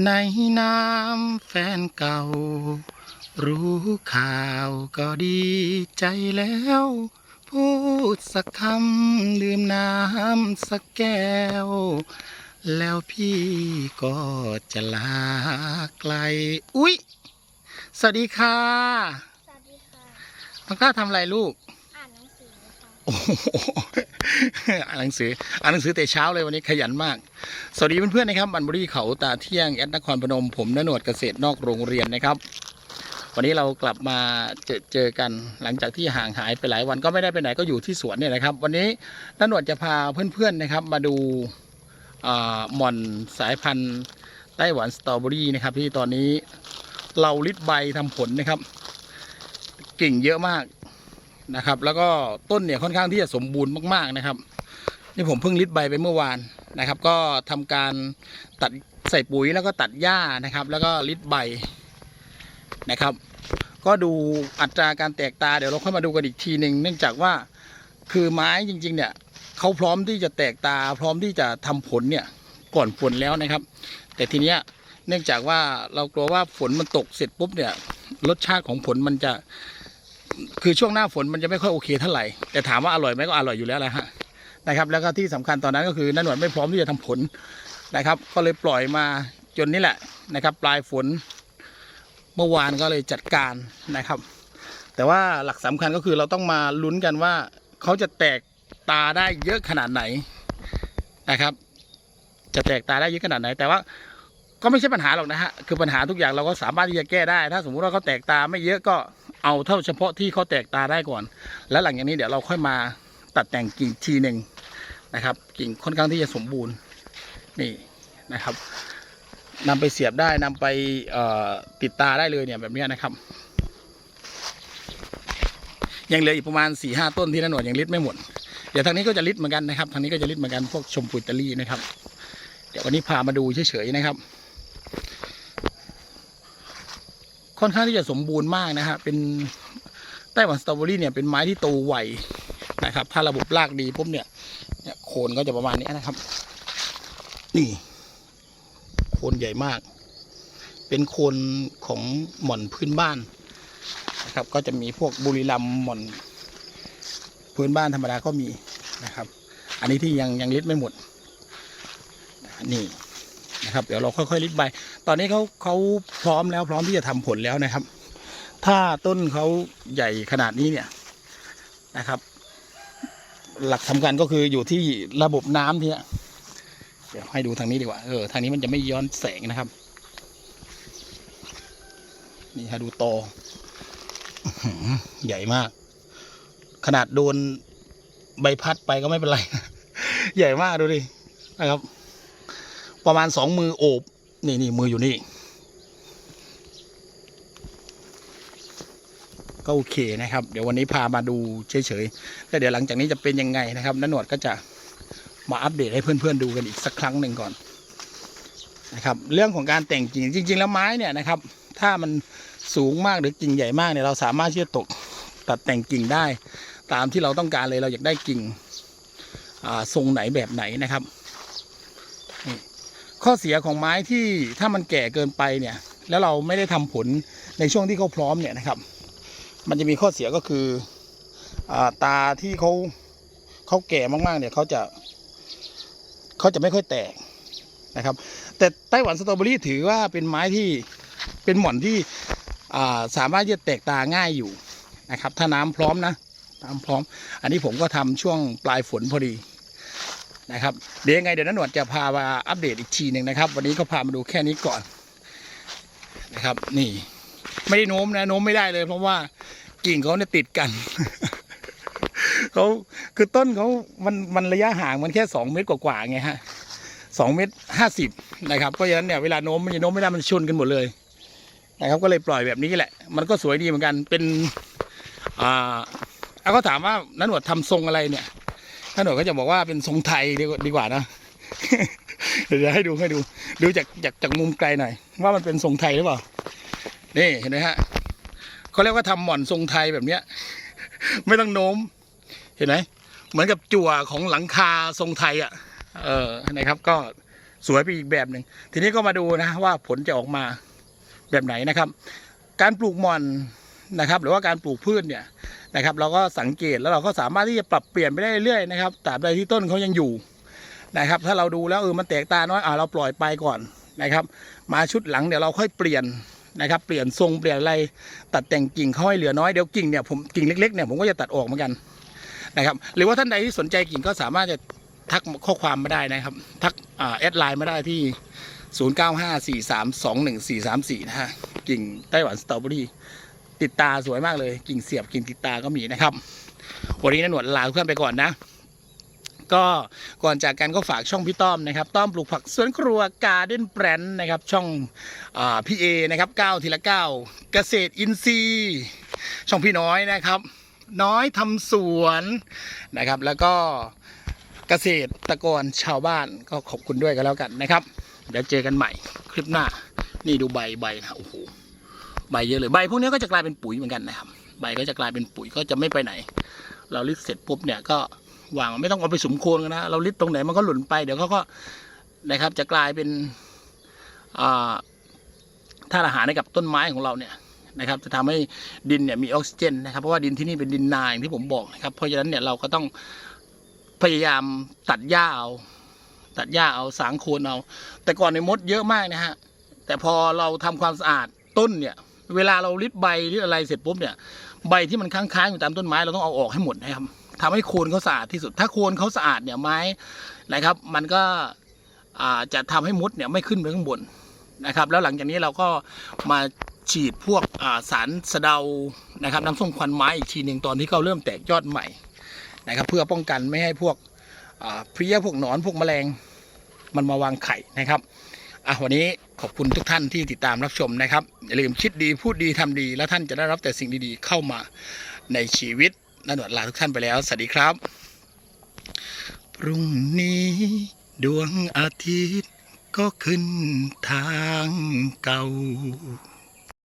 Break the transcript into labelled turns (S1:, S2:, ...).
S1: ในน้ำแฟนเก่า รู้ข่าวก็ดีใจแล้ว พูดสักคำดื่มน้ำสักแก้ว แล้วพี่ก็จะลาไกล อุ๊ย สวัสดีค่ะ
S2: สวัสดีค่ะ
S1: น้องกล้าทำอะไรลูก โอ้โหอ่านหนังสืออ่านหนังสือแต่เช้าเลยวันนี้ขยันมาก สวัสดีเพื่อนๆนะครับบันบุรีเขาตาเที่ยงแอดนครพนมผมนนวดเกษตรนอกโรงเรียนนะครับ วันนี้เรากลับมาเจอเจอกันหลังจากที่ห่างหายไปหลายวันก็ไม่ได้ไปไหนก็อยู่ที่สวนเนี่ยนะครับ วันนี้นนวดจะพาเพื่อนๆนะครับ มาดูหม่อนสายพันธุ์ไต้หวันสตรอเบอรี่นะครับที่ตอนนี้เราลิดใบทำผลนะครับ กิ่งเยอะมาก นะครับ แล้วก็ต้นเนี่ยค่อนข้างที่จะสมบูรณ์มากๆนะครับ นี่ผมเพิ่งริดใบไปเมื่อวานนะครับ ก็ทำการตัดใส่ปุ๋ยแล้วก็ตัดหญ้านะครับ แล้วก็ริดใบนะครับ ก็ดูอัตราการแตกตาเดี๋ยวเราค่อยมาดูกันอีกทีหนึ่งเนื่องจากว่าคือไม้จริง ๆ เนี่ยเขาพร้อมที่จะแตกตา พร้อมที่จะทำผลเนี่ยก่อนฝนแล้วนะครับ แต่ทีเนี้ยเนื่องจากว่าเรากลัวว่าฝนมันตกเสร็จปุ๊บเนี่ยรสชาติของผลมันจะ คือช่วงหน้าฝนมันจะไม่ค่อยโอเคเท่าไหร่แต่ถามว่าอร่อยไหมก็อร่อยอยู่แล้วแหละฮะนะครับ แล้วก็ที่สำคัญตอนนั้นก็คือนันหนวดไม่พร้อมที่จะทำผลนะครับ ก็เลยปล่อยมาจนนี่แหละนะครับ ปลายฝนเมื่อวานก็เลยจัดการนะครับ แต่ว่าหลักสำคัญก็คือเราต้องมาลุ้นกันว่าเขาจะแตกตาได้เยอะขนาดไหนนะครับ จะแตกตาได้เยอะขนาดไหน แต่ว่าก็ไม่ใช่ปัญหาหรอกนะฮะคือปัญหาทุกอย่างเราก็สามารถที่จะแก้ได้ ถ้าสมมุติว่าเขาแตกตาไม่เยอะก็ เอาเท่าเฉพาะที่เขาแตกตาได้ก่อน แล้วหลังจากนี้เดี๋ยวเราค่อยมาตัดแต่งกิ่งทีหนึ่งนะครับ กิ่งค่อนข้างที่จะสมบูรณ์นี่นะครับนำไปเสียบได้นำไปติดตาได้เลยเนี่ยแบบนี้นะครับ ยังเหลืออีกประมาณ4ี่ห้าต้นที่นนหนวดยังลิดไม่หมดเดี๋ยวทางนี้ก็จะลิดเหมือนกันนะครับทางนี้ก็จะลิดเหมือนกันพวกชมพูตาลีนะครับ เดี๋ยววันนี้พามาดูเฉยๆนะครับ ค่อนข้างที่จะสมบูรณ์มากนะฮะเป็นไต้หวันสตรอเบอรี่เนี่ยเป็นไม้ที่โตไวนะครับ ถ้าระบบรากดีปุ๊บเนี่ยเนี่ยโคนก็จะประมาณนี้นะครับ นี่ โคนใหญ่มาก เป็นโคนของหม่อนพื้นบ้านนะครับ ก็จะมีพวกบุรีรัมหม่อนพื้นบ้านธรรมดาก็มีนะครับ อันนี้ที่ยังยังลิดไม่หมด นี่ นะครับเดี๋ยวเราค่อยๆลิดใบ ตอนนี้เขาเขาพร้อมแล้วพร้อมที่จะทำผลแล้วนะครับ ถ้าต้นเขาใหญ่ขนาดนี้เนี่ยนะครับ หลักสำคัญก็คืออยู่ที่ระบบน้ำเนี่ยเดี๋ยวให้ดูทางนี้ดีกว่าเออทางนี้มันจะไม่ย้อนแสงนะครับ นี่ฮะดูโตอใหญ่มาก ขนาดโดนใบพัดไปก็ไม่เป็นไร ใหญ่มากดูดินะครับ ประมาณสองมือโอบ นี่นี่มืออยู่นี่ ก็โอเคนะครับ เดี๋ยววันนี้พามาดูเฉยๆแล้วเดี๋ยวหลังจากนี้จะเป็นยังไงนะครับนหนวดก็จะมาอัปเดตให้เพื่อนๆดูกันอีกสักครั้งหนึ่งก่อนนะครับ เรื่องของการแต่งกิ่งจริง ๆ แล้วไม้เนี่ยนะครับ ถ้ามันสูงมากหรือกิ่งใหญ่มากเนี่ยเราสามารถที่จะตกตัดแต่งกิ่งได้ ตามที่เราต้องการเลยเราอยากได้กิ่งทรงไหนแบบไหนนะครับ ข้อเสียของไม้ที่ถ้ามันแก่เกินไปเนี่ย แล้วเราไม่ได้ทำผลในช่วงที่เขาพร้อมเนี่ยนะครับ มันจะมีข้อเสียก็คืออตาที่เขาเขาแก่มากๆเนี่ยเขาจะเขาจะไม่ค่อยแตกนะครับ แต่ไต้หวันสตรอเบอรี่ถือว่าเป็นไม้ที่เป็นหม่อนที่สามารถจะแตกตาง่ายอยู่นะครับ ถ้าน้ำพร้อมนะน้ำพร้อม อันนี้ผมก็ทำช่วงปลายฝนพอดี นะครับเดี๋ยวยังไงเดี๋ยวนันหนวดจะพามาอัปเดตอีกทีหนึ่งนะครับ วันนี้ก็พามาดูแค่นี้ก่อนนะครับ นี่ ไม่ได้โน้มนะโน้มไม่ได้เลย เพราะว่ากิ่งเขาเนี่ยติดกันเขาคือต้นเขามันมันระยะห่างมันแค่สองเมตรกว่าๆไงฮะสองเมตรห้าสิบนะครับเพราะฉะนั้นเนี่ยเวลาโน้มมันจะโน้มไม่ได้มันชนกันหมดเลยนะครับก็เลยปล่อยแบบนี้แหละ มันก็สวยดีเหมือนกันเป็นอ่าเอาก็ถามว่านันหนวดทำทรงอะไรเนี่ย ถ้าหนูก็จะบอกว่าเป็นทรงไทยดีกว่านะเดี๋ยวให้ดูให้ดู ดูจากจากจากมุมไกลหน่อย ว่ามันเป็นทรงไทยหรือเปล่า นี่เห็นไหมฮะเขาเรียกว่าทำหม่อนทรงไทยแบบเนี้ย ไม่ต้องโน้ม เห็นไหมเหมือนกับจั่วของหลังคาทรงไทยอะ เออนะครับ ก็สวยไปอีกแบบหนึ่งทีนี้ก็มาดูนะว่าผลจะออกมาแบบไหนนะครับ การปลูกหมอนนะครับ หรือว่าการปลูกพืชเนี่ย นะครับ เราก็สังเกตแล้วเราก็สามารถที่จะปรับเปลี่ยนไปได้เรื่อยๆนะครับตราบใดที่ต้นเขายังอยู่นะครับ ถ้าเราดูแล้วเออมันแตกตาน้อยอ่าเราปล่อยไปก่อนนะครับ มาชุดหลังเดี๋ยวเราค่อยเปลี่ยนนะครับ เปลี่ยนทรงเปลี่ยนอะไรตัดแต่งกิ่งเขาให้เหลือน้อยเดี๋ยวกิ่งเนี่ยผมกิ่งเล็กๆเนี่ยผมก็จะตัดออกเหมือนกันนะครับ หรือว่าท่านใดที่สนใจกิ่งก็สามารถจะทักข้อความมาได้นะครับ ทักอ่าแอดไลน์มาได้ที่ 0954321434 นะฮะกิ่งไต้หวันสตรอเบอรี่ ติดตาสวยมากเลย กิ่งเสียบกิ่งติดตาก็มีนะครับ วันนี้นะหนวดลาเพื่อนไปก่อนนะ ก็ก่อนจากกันก็ฝากช่องพี่ต้อมนะครับ ต้อมปลูกผักสวนครัวการ์เด้นแบรนด์นะครับ ช่องอพี่เอนะครับเก้าทีละเก้าเกษตรอินทรีย์ช่องพี่น้อยนะครับ น้อยทำสวนนะครับ แล้วก็เกษตรกรชาวบ้านก็ขอบคุณด้วยกันแล้วกันนะครับ เดี๋ยวเจอกันใหม่คลิปหน้า นี่ดูใบใบนะโอ้โห ใบเยอะเลยใบพวกนี้ก็จะกลายเป็นปุ๋ยเหมือนกันนะครับ ใบก็จะกลายเป็นปุ๋ยก็จะไม่ไปไหน เราลิดเสร็จปุ๊บเนี่ยก็วางไม่ต้องเอาไปสมโคนกันนะเราลิดตรงไหนมันก็หล่นไปเดี๋ยวเขาก็นะครับจะกลายเป็นอ่าธาตุอาหารให้กับต้นไม้ของเราเนี่ยนะครับจะทำให้ดินเนี่ยมีออกซิเจนนะครับเพราะว่าดินที่นี่เป็นดินนาอย่างที่ผมบอกนะครับเพราะฉะนั้นเนี่ยเราก็ต้องพยายามตัดหญ้าเอาตัดหญ้าเอาสางโคนเอา แต่ก่อนในมดเยอะมากนะฮะแต่พอเราทำความสะอาดต้นเนี่ย เวลาเราลิดใบลิดอะไรเสร็จปุ๊บเนี่ยใบที่มันค้างๆอยู่ตามต้นไม้เราต้องเอาออกให้หมดนะครับทำให้โคนเขาสะอาดที่สุด ถ้าโคนเขาสะอาดเนี่ยไม้นะครับ มันก็จะทำให้มดเนี่ยไม่ขึ้นไปข้างบนนะครับ แล้วหลังจากนี้เราก็มาฉีดพวกสารสะเดานะครับน้ำส้มควันไม้อีกทีหนึ่งตอนที่เขาเริ่มแตกยอดใหม่นะครับ เพื่อป้องกันไม่ให้พวกเพลี้ยพวกหนอนพวกแมลงมันมาวางไข่นะครับอะวันนี้ ขอบคุณทุกท่านที่ติดตามรับชมนะครับ อย่าลืมคิดดีพูดดีทำดี แล้วท่านจะได้รับแต่สิ่งดีๆเข้ามาในชีวิตนันหนวดลาทุกท่านไปแล้ว สวัสดีครับ พรุ่งนี้ดวงอาทิตย์ก็ขึ้นทางเก่า